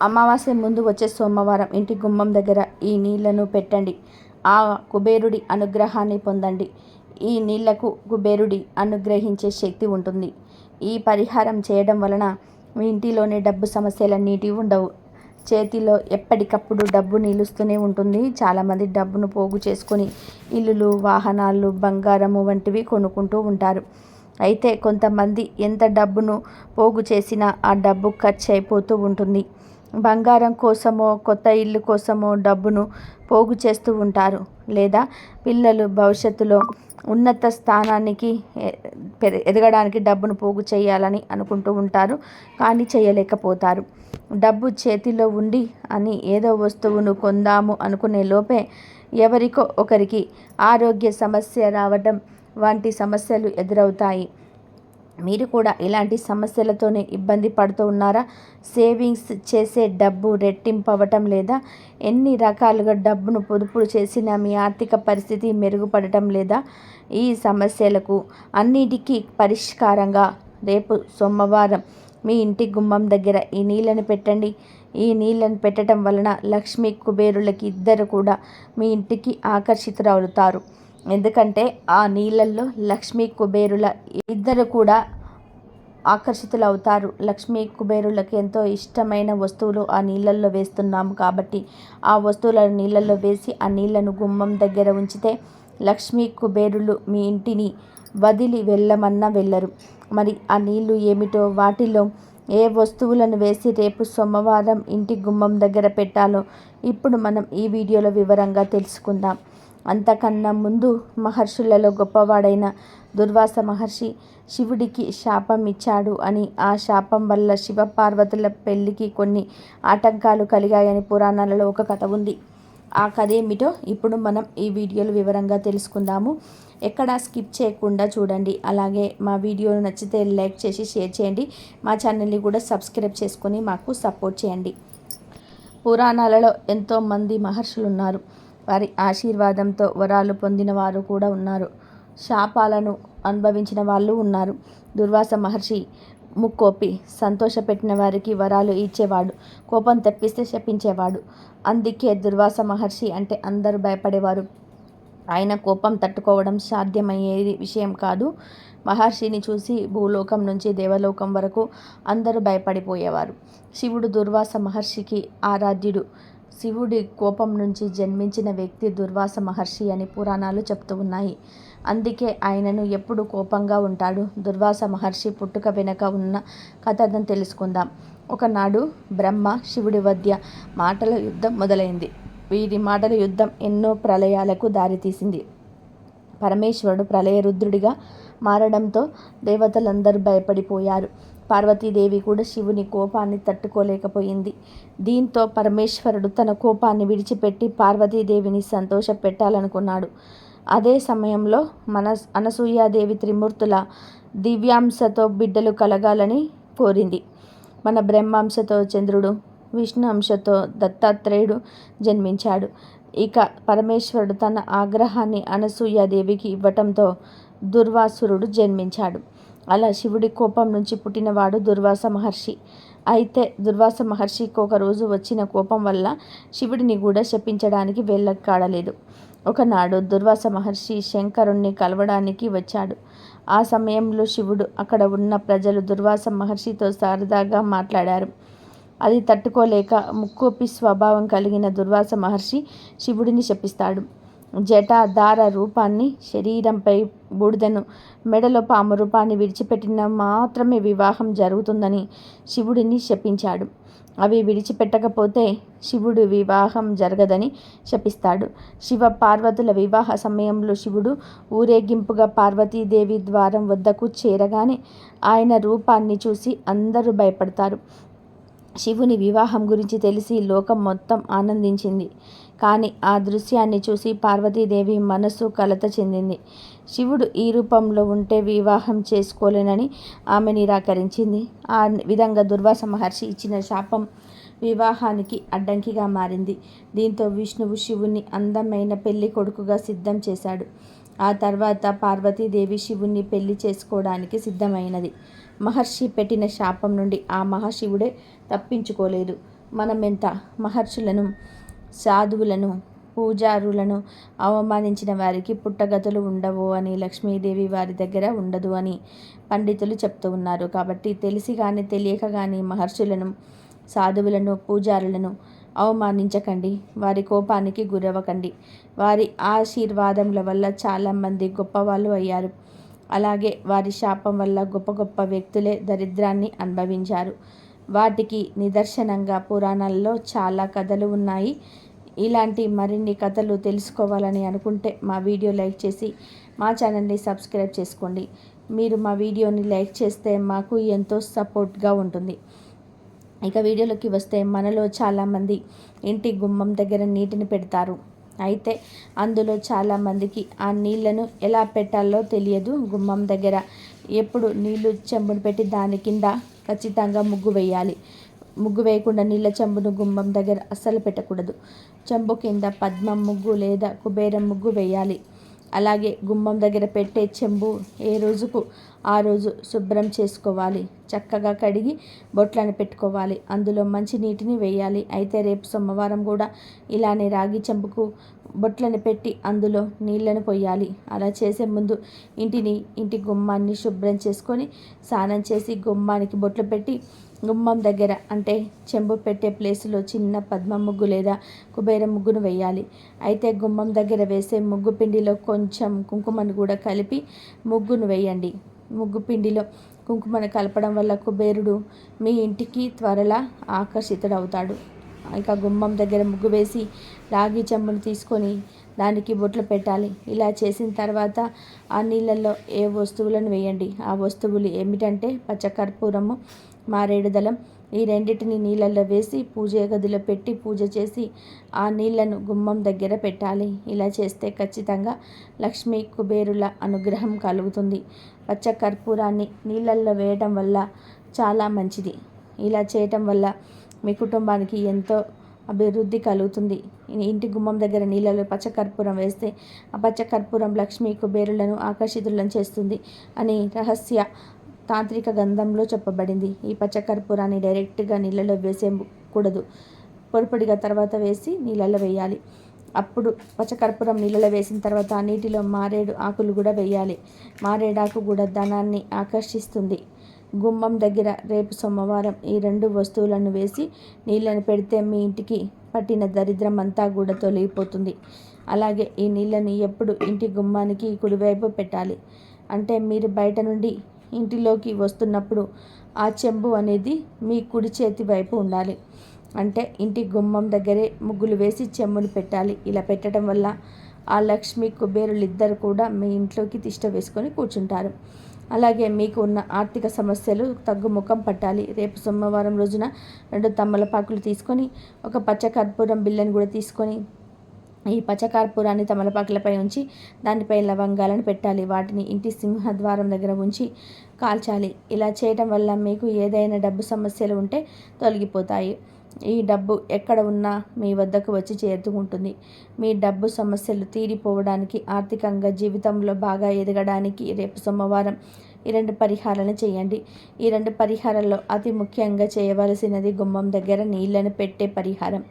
అమావాస్య ముందు వచ్చే సోమవారం ఇంటి గుమ్మం దగ్గర ఈ నీళ్ళను పెట్టండి. ఆ కుబేరుడి అనుగ్రహాన్ని పొందండి. ఈ నీళ్ళకు కుబేరుడి అనుగ్రహించే శక్తి ఉంటుంది. ఈ పరిహారం చేయడం వలన మీ ఇంటిలోని డబ్బు సమస్యలన్నిటి ఉండవు. చేతిలో ఎప్పటికప్పుడు డబ్బు నిలుస్తూనే ఉంటుంది. చాలామంది డబ్బును పోగు చేసుకొని ఇల్లులు వాహనాలు బంగారము వంటివి కొనుక్కుంటూ ఉంటారు. అయితే కొంతమంది ఎంత డబ్బును పోగు చేసినా ఆ డబ్బు ఖర్చు అయిపోతూ ఉంటుంది. బంగారం కోసమో కొత్త ఇల్లు కోసమో డబ్బును పోగు చేస్తూ ఉంటారు. లేదా పిల్లలు భవిష్యత్తులో ఉన్నత స్థానానికి ఎదగడానికి డబ్బును పోగు చేయాలని అనుకుంటూ ఉంటారు కానీ చేయలేకపోతారు. డబ్బు చేతిలో ఉండి అని ఏదో వస్తువును కొందాము అనుకునే లోపే ఎవరికో ఒకరికి ఆరోగ్య సమస్య రావడం వంటి సమస్యలు ఎదురవుతాయి. మీరు కూడా ఇలాంటి సమస్యలతోనే ఇబ్బంది పడుతూ ఉన్నారా? సేవింగ్స్ చేసే డబ్బు రెట్టింపవటం లేదా? ఎన్ని రకాలుగా డబ్బును పొదుపులు చేసినా మీ ఆర్థిక పరిస్థితి మెరుగుపడటం లేదా? ఈ సమస్యలకు అన్నిటికీ పరిష్కారంగా రేపు సోమవారం మీ ఇంటి గుమ్మం దగ్గర ఈ నీళ్ళని పెట్టండి. ఈ నీళ్ళని పెట్టడం వలన లక్ష్మీ కుబేరులకి ఇద్దరు కూడా మీ ఇంటికి ఆకర్షితులవుతారు. ఎందుకంటే ఆ నీళ్ళల్లో లక్ష్మీ కుబేరుల ఇద్దరు కూడా ఆకర్షితులవుతారు. లక్ష్మీ కుబేరులకు ఎంతో ఇష్టమైన వస్తువులు ఆ నీళ్ళల్లో వేస్తున్నాము కాబట్టి ఆ వస్తువులను నీళ్ళల్లో వేసి ఆ నీళ్ళను గుమ్మం దగ్గర ఉంచితే లక్ష్మీ కుబేరులు మీ ఇంటిని వదిలి వెళ్ళమన్నా వెళ్ళరు. మరి ఆ నీళ్ళు ఏమిటో వాటిలో ఏ వస్తువులను వేసి రేపు సోమవారం ఇంటి గుమ్మం దగ్గర పెట్టాలో ఇప్పుడు మనం ఈ వీడియోలో వివరంగా తెలుసుకుందాం. అంతకన్నా ముందు మహర్షులలో గొప్పవాడైన దుర్వాస మహర్షి శివుడికి శాపం ఇచ్చాడు అని ఆ శాపం వల్ల శివపార్వతుల పెళ్ళికి కొన్ని ఆటంకాలు కలిగాయని పురాణాలలో ఒక కథ ఉంది. ఆ కథ ఏమిటో ఇప్పుడు మనం ఈ వీడియోలో వివరంగా తెలుసుకుందాము. ఎక్కడా స్కిప్ చేయకుండా చూడండి. అలాగే మా వీడియోలు నచ్చితే లైక్ చేసి షేర్ చేయండి. మా ఛానల్ని కూడా సబ్స్క్రైబ్ చేసుకొని మాకు సపోర్ట్ చేయండి. పురాణాలలో ఎంతోమంది మహర్షులు ఉన్నారు వారి ఆశీర్వాదంతో వరాలు పొందిన వారు కూడా ఉన్నారు. శాపాలను అనుభవించిన వాళ్ళు ఉన్నారు. దుర్వాస మహర్షి ముక్కోపి సంతోషపెట్టిన వారికి వరాలు ఇచ్చేవాడు. కోపం తెప్పిస్తే శపించేవాడు. అందుకే దుర్వాస మహర్షి అంటే అందరూ భయపడేవారు. ఆయన కోపం తట్టుకోవడం సాధ్యమయ్యేది విషయం కాదు. మహర్షిని చూసి భూలోకం నుంచి దేవలోకం వరకు అందరూ భయపడిపోయేవారు. శివుడు దుర్వాస మహర్షికి ఆరాధ్యుడు. శివుడి కోపం నుంచి జన్మించిన వ్యక్తి దుర్వాస మహర్షి అని పురాణాలు చెప్తూ ఉన్నాయి. అందుకే ఆయనను ఎప్పుడు కోపంగా ఉంటాడు? దుర్వాస మహర్షి పుట్టుక వెనుక ఉన్న కథను తెలుసుకుందాం. ఒకనాడు బ్రహ్మ శివుడి వద్య మాటల యుద్ధం మొదలైంది. వీరి మాటల యుద్ధం ఎన్నో ప్రళయాలకు దారితీసింది. పరమేశ్వరుడు ప్రళయ రుద్రుడిగా మారడంతో దేవతలందరూ భయపడిపోయారు. పార్వతీదేవి కూడా శివుని కోపాన్ని తట్టుకోలేకపోయింది. దీంతో పరమేశ్వరుడు తన కోపాన్ని విడిచిపెట్టి పార్వతీదేవిని సంతోష పెట్టాలనుకున్నాడు. అదే సమయంలో మన అనసూయాదేవి త్రిమూర్తుల దివ్యాంశతో బిడ్డలు కలగాలని కోరింది. మన బ్రహ్మాంశతో చంద్రుడు విష్ణు అంశతో దత్తాత్రేయుడు జన్మించాడు. ఇక పరమేశ్వరుడు తన ఆగ్రహాన్ని అనసూయాదేవికి ఇవ్వటంతో దుర్వాసురుడు జన్మించాడు. అలా శివుడి కోపం నుంచి పుట్టినవాడు దుర్వాస మహర్షి. అయితే దుర్వాస మహర్షికి ఒకరోజు వచ్చిన కోపం వల్ల శివుడిని కూడా శపించడానికి వెళ్ళకాడలేదు ఒకనాడు దుర్వాస మహర్షి శంకరుణ్ణి కలవడానికి వచ్చాడు. ఆ సమయంలో శివుడు అక్కడ ఉన్న ప్రజలు దుర్వాస మహర్షితో సరదాగా మాట్లాడారు. అది తట్టుకోలేక ముక్కోపి స్వభావం కలిగిన దుర్వాస మహర్షి శివుడిని శపిస్తాడు. జటాధార రూపాన్ని శరీరంపై బూడిదను మెడలో పాము రూపాన్ని విడిచిపెట్టిన మాత్రమే వివాహం జరుగుతుందని శివుడిని శపించాడు. అవి విడిచిపెట్టకపోతే శివుడు వివాహం జరగదని శపిస్తాడు. శివ పార్వతుల వివాహ సమయంలో శివుడు ఊరేగింపుగా పార్వతీదేవి ద్వారం వద్దకు చేరగానే ఆయన రూపాన్ని చూసి అందరూ భయపడతారు. శివుని వివాహం గురించి తెలిసి లోకం మొత్తం ఆనందించింది. కానీ ఆ దృశ్యాన్ని చూసి పార్వతీదేవి మనస్సు కలత చెందింది. శివుడు ఈ రూపంలో ఉంటే వివాహం చేసుకోలేనని ఆమె నిరాకరించింది. ఆ విధంగా దుర్వాస మహర్షి ఇచ్చిన శాపం వివాహానికి అడ్డంకిగా మారింది. దీంతో విష్ణువు శివుణ్ణి అందమైన పెళ్ళి కొడుకుగా సిద్ధం చేశాడు. ఆ తర్వాత పార్వతీదేవి శివుణ్ణి పెళ్ళి చేసుకోవడానికి సిద్ధమైనది. మహర్షి పెట్టిన శాపం నుండి ఆ మహాశివుడే తప్పించుకోలేదు. మనమెంత మహర్షులను సాధువులను పూజారులను అవమానించిన వారికి పుట్టగతులు ఉండవు అని లక్ష్మీదేవి వారి దగ్గర ఉండదు అని పండితులు చెప్తూ ఉన్నారు. కాబట్టి తెలిసి కానీ తెలియక కానీ మహర్షులను సాధువులను పూజారులను అవమానించకండి. వారి కోపానికి గురవ్వకండి. వారి ఆశీర్వాదముల వల్ల చాలామంది గొప్పవాళ్ళు అయ్యారు. అలాగే వారి శాపం వల్ల గొప్ప గొప్ప వ్యక్తులే దరిద్రాన్ని అనుభవించారు. వాటికి నిదర్శనంగా పురాణాల్లో చాలా కథలు ఉన్నాయి. ఇలాంటి మరిన్ని కథలు తెలుసుకోవాలని అనుకుంటే మా వీడియో లైక్ చేసి మా ఛానల్ని సబ్స్క్రైబ్ చేసుకోండి. మీరు మా వీడియోని లైక్ చేస్తే మాకు ఎంతో సపోర్ట్గా ఉంటుంది. ఇక వీడియోలోకి వస్తే మనలో చాలామంది ఇంటి గుమ్మం దగ్గర నీటిని పెడతారు. అయితే అందులో చాలామందికి ఆ నీళ్ళను ఎలా పెట్టాలో తెలియదు గుమ్మం దగ్గర. ఎప్పుడు నీళ్ళు చెంబును పెట్టి దాని కింద ఖచ్చితంగా ముగ్గు వేయాలి. ముగ్గు వేయకుండా నీళ్ళ చెంబును గుమ్మం దగ్గర అస్సలు పెట్టకూడదు. చెంబు కింద పద్మం ముగ్గు లేదా కుబేరం ముగ్గు వేయాలి. అలాగే గుమ్మం దగ్గర పెట్టే చెంబు ఏ రోజుకు ఆ రోజు శుభ్రం చేసుకోవాలి. చక్కగా కడిగి బొట్లను పెట్టుకోవాలి. అందులో మంచి నీటిని వేయాలి. అయితే రేపు సోమవారం కూడా ఇలానే రాగి చెంబుకు బొట్లను పెట్టి అందులో నీళ్ళను పోయాలి. అలా చేసే ముందు ఇంటిని ఇంటి గుమ్మాన్ని శుభ్రం చేసుకొని స్నానం చేసి గుమ్మానికి బొట్లు పెట్టి గుమ్మం దగ్గర అంటే చెంబు పెట్టే ప్లేసులో చిన్న పద్మ ముగ్గు లేదా కుబేర ముగ్గును వేయాలి. అయితే గుమ్మం దగ్గర వేసే ముగ్గు పిండిలో కొంచెం కుంకుమను కూడా కలిపి ముగ్గును వేయండి. ముగ్గు పిండిలో కుంకుమను కలపడం వల్ల కుబేరుడు మీ ఇంటికి త్వరలా ఆకర్షితుడవుతాడు. ఇంకా గుమ్మం దగ్గర ముగ్గు వేసి రాగి చెంబును తీసుకొని దానికి బొట్లు పెట్టాలి. ఇలా చేసిన తర్వాత ఆ నీళ్ళల్లో ఏ వస్తువులను వేయండి? ఆ వస్తువులు ఏమిటంటే పచ్చకర్పూరము మారేడుదలం ఈ రెండింటిని నీళ్ళల్లో వేసి పూజ గదిలో పెట్టి పూజ చేసి ఆ నీళ్ళను గుమ్మం దగ్గర పెట్టాలి. ఇలా చేస్తే ఖచ్చితంగా లక్ష్మీ కుబేరుల అనుగ్రహం కలుగుతుంది. పచ్చ కర్పూరాన్ని నీళ్ళల్లో వేయటం వల్ల చాలా మంచిది. ఇలా చేయటం వల్ల మీ కుటుంబానికి ఎంతో అభివృద్ధి కలుగుతుంది. ఇంటి గుమ్మం దగ్గర నీళ్ళలో పచ్చకర్పూరం వేస్తే ఆ పచ్చకర్పూరం లక్ష్మీ కుబేరులను ఆకర్షితులను చేస్తుంది అని రహస్య తాంత్రిక గంధంలో చెప్పబడింది. ఈ పచ్చకర్పూరాన్ని డైరెక్ట్గా నీళ్ళలో వేసేయకూడదు. పొడిపొడిగా తర్వాత వేసి నీళ్ళలో వేయాలి. అప్పుడు పచ్చకర్పూరం నీళ్ళలో వేసిన తర్వాత నీటిలో మారేడు ఆకులు కూడా వేయాలి. మారేడాకు కూడా ధనాన్ని ఆకర్షిస్తుంది. గుమ్మం దగ్గర రేపు సోమవారం ఈ రెండు వస్తువులను వేసి నీళ్ళను పెడితే మీ ఇంటికి పట్టిన దరిద్రం అంతా కూడా తొలగిపోతుంది. అలాగే ఈ నీళ్ళని ఎప్పుడు ఇంటి గుమ్మానికి కుడివైపు పెట్టాలి. అంటే మీరు బయట నుండి ఇంటిలోకి వస్తున్నప్పుడు ఆ చెంబు అనేది మీ కుడి చేతి వైపు ఉండాలి. అంటే ఇంటి గుమ్మం దగ్గరే ముగ్గులు వేసి చెంబును పెట్టాలి. ఇలా పెట్టడం వల్ల ఆ లక్ష్మి కుబేరులు ఇద్దరు కూడా మీ ఇంట్లోకి తిష్ట వేసుకొని కూర్చుంటారు. అలాగే మీకు ఉన్న ఆర్థిక సమస్యలు తగ్గుముఖం పట్టాలి. రేపు సోమవారం రోజున రెండు తమ్మలపాకులు తీసుకొని ఒక పచ్చ కర్పూరం బిల్లని కూడా తీసుకొని ఈ పచ్చకర్పూరాన్ని తమలపాకులపై ఉంచి దానిపై లవంగాలను పెట్టాలి. వాటిని ఇంటి సింహద్వారం దగ్గర ఉంచి కాల్చాలి. ఇలా చేయటం వల్ల మీకు ఏదైనా డబ్బు సమస్యలు ఉంటే తొలగిపోతాయి. ఈ డబ్బు ఎక్కడ ఉన్నా మీ వద్దకు వచ్చి చేరుతుంటుంది. మీ డబ్బు సమస్యలు తీరిపోవడానికి ఆర్థికంగా జీవితంలో బాగా ఎదగడానికి రేపు సోమవారం ఈ రెండు పరిహారాలను చేయండి. ఈ రెండు పరిహారాల్లో అతి ముఖ్యంగా చేయవలసినది గుమ్మం దగ్గర నీళ్ళను పెట్టే పరిహారం.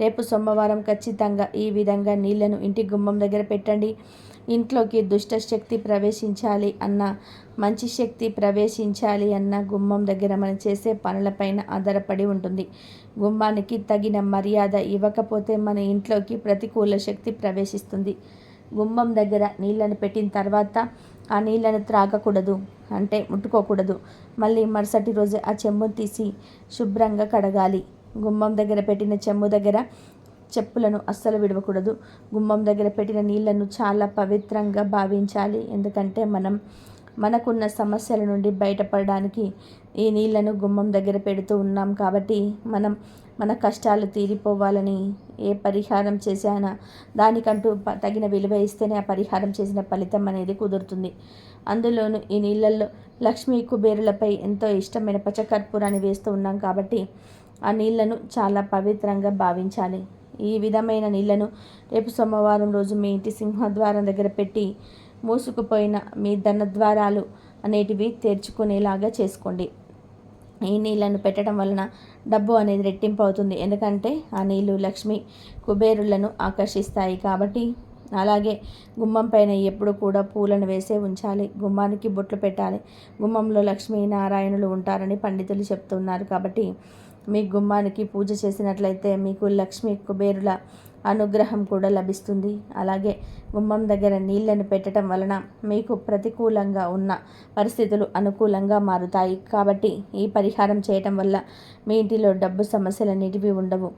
రేపు సోమవారం ఖచ్చితంగా ఈ విధంగా నీళ్ళను ఇంటి గుమ్మం దగ్గర పెట్టండి. ఇంట్లోకి దుష్ట శక్తి ప్రవేశించాలి అన్న మంచి శక్తి ప్రవేశించాలి అన్న గుమ్మం దగ్గర మనం చేసే పనులపైన ఆధారపడి ఉంటుంది. గుమ్మానికి తగిన మర్యాద ఇవ్వకపోతే మన ఇంట్లోకి ప్రతికూల శక్తి ప్రవేశిస్తుంది. గుమ్మం దగ్గర నీళ్ళను పెట్టిన తర్వాత ఆ నీళ్ళను త్రాగకూడదు అంటే ముట్టుకోకూడదు. మళ్ళీ మరుసటి రోజు ఆ చెంబును తీసి శుభ్రంగా కడగాలి. గుమ్మం దగ్గర పెట్టిన చెమ్ము దగ్గర చెప్పులను అస్సలు విడవకూడదు. గుమ్మం దగ్గర పెట్టిన నీళ్ళను చాలా పవిత్రంగా భావించాలి. ఎందుకంటే మనం మనకున్న సమస్యల నుండి బయటపడడానికి ఈ నీళ్ళను గుమ్మం దగ్గర పెడుతూ ఉన్నాం కాబట్టి మనం మన కష్టాలు తీరిపోవాలని ఏ పరిహారం చేసానా దానికంటూ తగిన విలువ ఇస్తేనే ఆ పరిహారం చేసిన ఫలితం అనేది కుదురుతుంది. అందులోనూ ఈ నీళ్ళల్లో లక్ష్మీ కుబేరులపై ఎంతో ఇష్టమైన పచ్చకర్పూరాన్ని వేస్తూ ఉన్నాం కాబట్టి ఆ నీళ్ళను చాలా పవిత్రంగా భావించాలి. ఈ విధమైన నీళ్ళను రేపు సోమవారం రోజు మీ ఇంటి సింహద్వారం దగ్గర పెట్టి మూసుకుపోయిన మీ ధనద్వారాలు అనేటివి తెరుచుకునేలాగా చేసుకోండి. ఈ నీళ్ళను పెట్టడం వలన డబ్బు అనేది రెట్టింపు అవుతుంది. ఎందుకంటే ఆ నీళ్ళు లక్ష్మి కుబేరులను ఆకర్షిస్తాయి కాబట్టి అలాగే గుమ్మం పైన ఎప్పుడు కూడా పూలను వేసే ఉంచాలి. గుమ్మానికి బొట్లు పెట్టాలి. గుమ్మంలో లక్ష్మీ నారాయణులు ఉంటారని పండితులు చెప్తున్నారు కాబట్టి మీ గుమ్మానికి పూజ చేసినట్లయితే మీకు లక్ష్మి కుబేరుల అనుగ్రహం కూడా లభిస్తుంది. అలాగే గుమ్మం దగ్గర నీళ్ళను పెట్టడం వలన మీకు ప్రతికూలంగా ఉన్న పరిస్థితులు అనుకూలంగా మారుతాయి. కాబట్టి ఈ పరిహారం చేయటం వల్ల మీ ఇంటిలో డబ్బు సమస్యలన్నిటివి ఉండవు.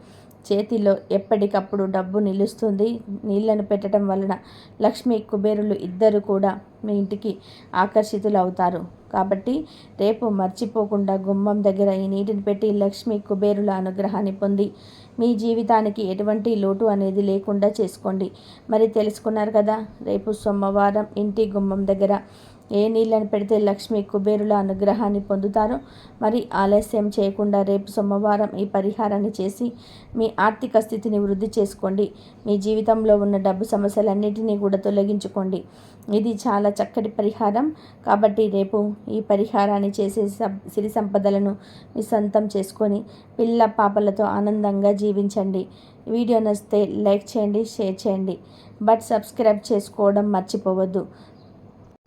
చేతిలో ఎప్పటికప్పుడు డబ్బు నిలుస్తుంది. నీళ్ళను పెట్టడం వలన లక్ష్మి కుబేరులు ఇద్దరు కూడా మీ ఇంటికి ఆకర్షితులు అవుతారు కాబట్టి రేపు మర్చిపోకుండా గుమ్మం దగ్గర ఈ నీటిని పెట్టి లక్ష్మి కుబేరుల అనుగ్రహాన్ని పొంది మీ జీవితానికి ఎటువంటి లోటు అనేది లేకుండా చేసుకోండి. మరి తెలుసుకున్నారు కదా రేపు సోమవారం ఇంటి గుమ్మం దగ్గర ఏ నీళ్ళని పెడితే లక్ష్మి కుబేరుల అనుగ్రహాన్ని పొందుతారో మరి ఆలస్యం చేయకుండా రేపు సోమవారం ఈ పరిహారాన్ని చేసి మీ ఆర్థిక స్థితిని వృద్ధి చేసుకోండి. మీ జీవితంలో ఉన్న డబ్బు సమస్యలన్నిటినీ కూడా తొలగించుకోండి. ఇది చాలా చక్కటి పరిహారం. కాబట్టి రేపు ఈ పరిహారాన్ని చేసే సిరి సంపదలను మీ సొంతం చేసుకొని పిల్ల పాపలతో ఆనందంగా జీవించండి. వీడియో నచ్చితే లైక్ చేయండి షేర్ చేయండి. బట్ సబ్స్క్రైబ్ చేసుకోవడం మర్చిపోవద్దు.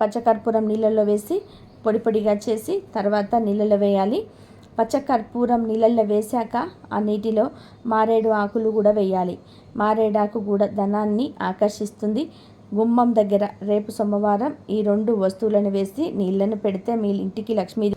పచ్చకర్పూరం నీళ్ళల్లో వేసి పొడి పొడిగా చేసి తర్వాత నీళ్ళలో వేయాలి. పచ్చకర్పూరం నీళ్ళల్లో వేశాక ఆ నీటిలో మారేడు ఆకులు కూడా వేయాలి. మారేడాకు కూడా ధనాన్ని ఆకర్షిస్తుంది. గుమ్మం దగ్గర రేపు సోమవారం ఈ రెండు వస్తువులను వేసి నీళ్ళను పెడితే మీ ఇంటికి లక్ష్మీ